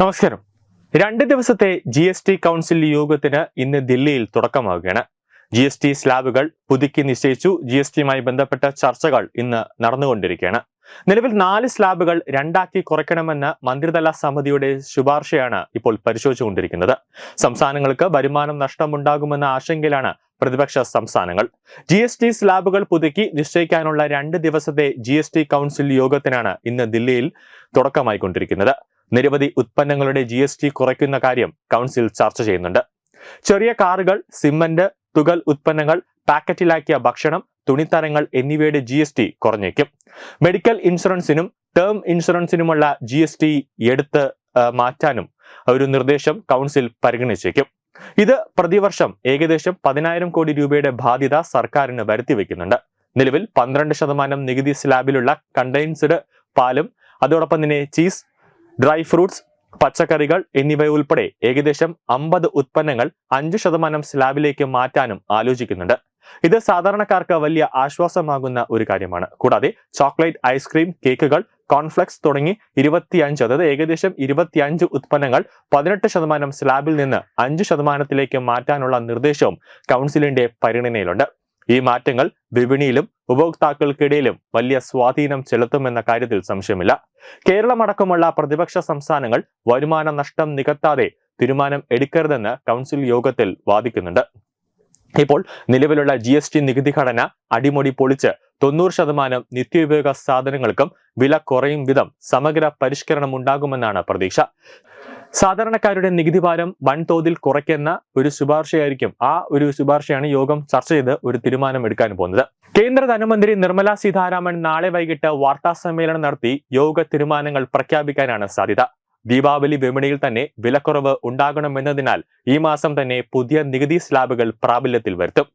നമസ്കാരം. രണ്ട് ദിവസത്തെ ജി എസ് ടി കൗൺസിൽ യോഗത്തിന് ഇന്ന് ദില്ലിയിൽ തുടക്കമാവുകയാണ്. ജി എസ് ടി സ്ലാബുകൾ പുതുക്കി നിശ്ചയിച്ചു. ജി എസ് ടിയുമായി ബന്ധപ്പെട്ട ചർച്ചകൾ ഇന്ന് നടന്നുകൊണ്ടിരിക്കുകയാണ്. നിലവിൽ നാല് സ്ലാബുകൾ രണ്ടാക്കി കുറയ്ക്കണമെന്ന മന്ത്രിതല സമിതിയുടെ ശുപാർശയാണ് ഇപ്പോൾ പരിശോധിച്ചുകൊണ്ടിരിക്കുന്നത്. സംസ്ഥാനങ്ങൾക്ക് വരുമാനം നഷ്ടമുണ്ടാകുമെന്ന ആശങ്കയിലാണ് പ്രതിപക്ഷ സംസ്ഥാനങ്ങൾ. ജി എസ് ടി സ്ലാബുകൾ പുതുക്കി നിശ്ചയിക്കാനുള്ള രണ്ട് ദിവസത്തെ ജി എസ് ടി കൗൺസിൽ യോഗത്തിനാണ് ഇന്ന് ദില്ലിയിൽ തുടക്കമായിക്കൊണ്ടിരിക്കുന്നത്. നിരവധി ഉത്പന്നങ്ങളുടെ ജി എസ് ടി കുറയ്ക്കുന്ന കാര്യം കൗൺസിൽ ചർച്ച ചെയ്യുന്നുണ്ട്. ചെറിയ കാറുകൾ സിമന്റ് തുകൽ ഉത്പന്നങ്ങൾ പാക്കറ്റിലാക്കിയ ഭക്ഷണം തുണിത്തരങ്ങൾ എന്നിവയുടെ ജി എസ് ടി കുറഞ്ഞേക്കും. മെഡിക്കൽ ഇൻഷുറൻസിനും ടേം ഇൻഷുറൻസിനുമുള്ള ജി എസ് ടി എടുത്ത് മാറ്റാനും ഒരു നിർദ്ദേശം കൗൺസിൽ പരിഗണിച്ചേക്കും. ഇത് പ്രതിവർഷം ഏകദേശം പതിനായിരം കോടി രൂപയുടെ ബാധ്യത സർക്കാരിന് വരുത്തിവെക്കുന്നുണ്ട് നിലവിൽ പന്ത്രണ്ട് ശതമാനം നികുതി സ്ലാബിലുള്ള കണ്ടെയ്ൻസ്ഡ് പാലും അതോടൊപ്പം തന്നെ ചീസ് ഡ്രൈ ഫ്രൂട്ട്സ് പച്ചക്കറികൾ എന്നിവ ഉൾപ്പെടെ ഏകദേശം അമ്പത് ഉത്പന്നങ്ങൾ അഞ്ച് ശതമാനം സ്ലാബിലേക്ക് മാറ്റാനും ആലോചിക്കുന്നുണ്ട്. ഇത് സാധാരണക്കാർക്ക് വലിയ ആശ്വാസമാകുന്ന ഒരു കാര്യമാണ്. കൂടാതെ ചോക്ലേറ്റ് ഐസ്ക്രീം കേക്കുകൾ കോൺഫ്ലെക്സ് തുടങ്ങി ഇരുപത്തിയഞ്ച് അതായത് ഏകദേശം ഇരുപത്തിയഞ്ച് ഉത്പന്നങ്ങൾ പതിനെട്ട് ശതമാനം സ്ലാബിൽ നിന്ന് അഞ്ച് ശതമാനത്തിലേക്ക് മാറ്റാനുള്ള നിർദ്ദേശവും കൗൺസിലിന്റെ പരിഗണനയിലുണ്ട്. ഈ മാറ്റങ്ങൾ വിപണിയിലും ഉപഭോക്താക്കൾക്കിടയിലും വലിയ സ്വാധീനം ചെലുത്തുമെന്ന കാര്യത്തിൽ സംശയമില്ല. കേരളമടക്കമുള്ള പ്രതിപക്ഷ സംസ്ഥാനങ്ങൾ വരുമാന നഷ്ടം നികത്താതെ തീരുമാനം എടുക്കരുതെന്ന് കൗൺസിൽ യോഗത്തിൽ വാദിക്കുന്നുണ്ട്. ഇപ്പോൾ നിലവിലുള്ള ജി എസ് ടി നികുതി ഘടന അടിമുടി പൊളിച്ച് തൊണ്ണൂറ് ശതമാനം നിത്യോപയോഗ സാധനങ്ങൾക്കും വില കുറയും വിധം സമഗ്ര പരിഷ്കരണം ഉണ്ടാകുമെന്നാണ് പ്രതീക്ഷ. സാധാരണക്കാരുടെ നികുതി ഭാരം വൻതോതിൽ കുറയ്ക്കുന്ന ഒരു ശുപാർശയായിരിക്കും ആ ഒരു ശുപാർശയാണ് യോഗം ചർച്ച ചെയ്ത് ഒരു തീരുമാനം എടുക്കാൻ പോകുന്നത്. കേന്ദ്ര ധനമന്ത്രി നിർമ്മല സീതാരാമൻ നാളെ വൈകിട്ട് വാർത്താ സമ്മേളനം നടത്തി യോഗ തീരുമാനങ്ങൾ പ്രഖ്യാപിക്കാനാണ് സാധ്യത. ദീപാവലി വിപണിയിൽ തന്നെ വിലക്കുറവ് ഉണ്ടാകണമെന്നതിനാൽ ഈ മാസം തന്നെ പുതിയ നികുതി സ്ലാബുകൾ പ്രാബല്യത്തിൽ വരുത്തും.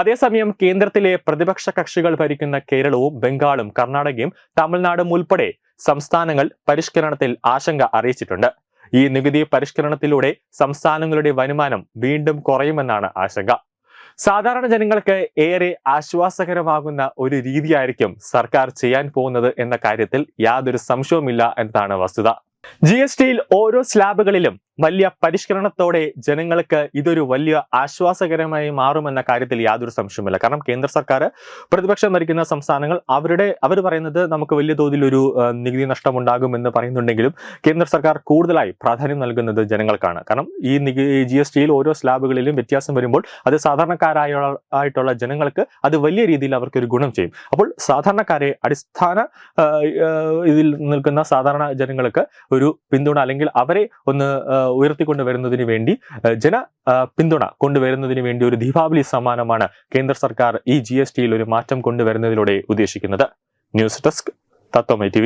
അതേസമയം കേന്ദ്രത്തിലെ പ്രതിപക്ഷ കക്ഷികൾ ഭരിക്കുന്ന കേരളവും ബംഗാളും കർണാടകയും തമിഴ്നാടും ഉൾപ്പെടെ സംസ്ഥാനങ്ങൾ പരിഷ്കരണത്തിൽ ആശങ്ക അറിയിച്ചിട്ടുണ്ട്. ഈ നികുതി പരിഷ്കരണത്തിലൂടെ സംസ്ഥാനങ്ങളുടെ വരുമാനം വീണ്ടും കുറയുമെന്നാണ് ആശങ്ക. സാധാരണ ജനങ്ങൾക്ക് ഏറെ ആശ്വാസകരമാകുന്ന ഒരു രീതിയായിരിക്കും സർക്കാർ ചെയ്യാൻ പോകുന്നത് എന്ന കാര്യത്തിൽ യാതൊരു സംശയവുമില്ല എന്നതാണ് വസ്തുത. ജി എസ് ടിയിൽ ഓരോ സ്ലാബുകളിലും വലിയ പരിഷ്കരണത്തോടെ ജനങ്ങൾക്ക് ഇതൊരു വലിയ ആശ്വാസകരമായി മാറുമെന്ന കാര്യത്തിൽ യാതൊരു സംശയമില്ല കാരണം കേന്ദ്ര സർക്കാർ പ്രതിപക്ഷം ഭരിക്കുന്ന സംസ്ഥാനങ്ങൾ അവരുടെ അവർ പറയുന്നത് നമുക്ക് വലിയ തോതിൽ ഒരു നികുതി നഷ്ടം ഉണ്ടാകുമെന്ന് പറയുന്നുണ്ടെങ്കിലും കേന്ദ്ര സർക്കാർ കൂടുതലായി പ്രാധാന്യം നൽകുന്നത് ജനങ്ങൾക്കാണ്. കാരണം ഈ ജി എസ് ടിയിൽ ഓരോ സ്ലാബുകളിലും വ്യത്യാസം വരുമ്പോൾ അത് സാധാരണക്കാരായ ആയിട്ടുള്ള ജനങ്ങൾക്ക് അത് വലിയ രീതിയിൽ അവർക്ക് ഒരു ഗുണം ചെയ്യും. അപ്പോൾ സാധാരണക്കാരെ അടിസ്ഥാന ഇതിൽ നിൽക്കുന്ന സാധാരണ ജനങ്ങൾക്ക് ഒരു പിന്തുണ അല്ലെങ്കിൽ അവരെ ഒന്ന് ഉയർത്തിക്കൊണ്ട് വരുന്നതിന് വേണ്ടി ജന പിന്തുണ കൊണ്ടുവരുന്നതിന് വേണ്ടി ഒരു ദീപാവലി സമ്മാനമാണ് കേന്ദ്ര സർക്കാർ ഈ ജി എസ് ടിയിൽ ഒരു മാറ്റം കൊണ്ടുവരുന്നതിലൂടെ ഉദ്ദേശിക്കുന്നത്. ന്യൂസ് ഡെസ്ക് തത്വമൈ ടി